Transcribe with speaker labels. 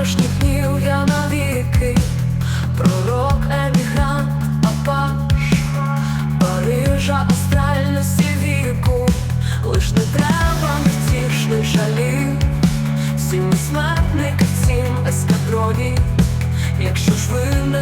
Speaker 1: завтрашніх днів я навіки, пророк, емігрант, апаш, Парижа, астральності віку, лиш не треба невтішних жалів, всім ми якщо ж ви не.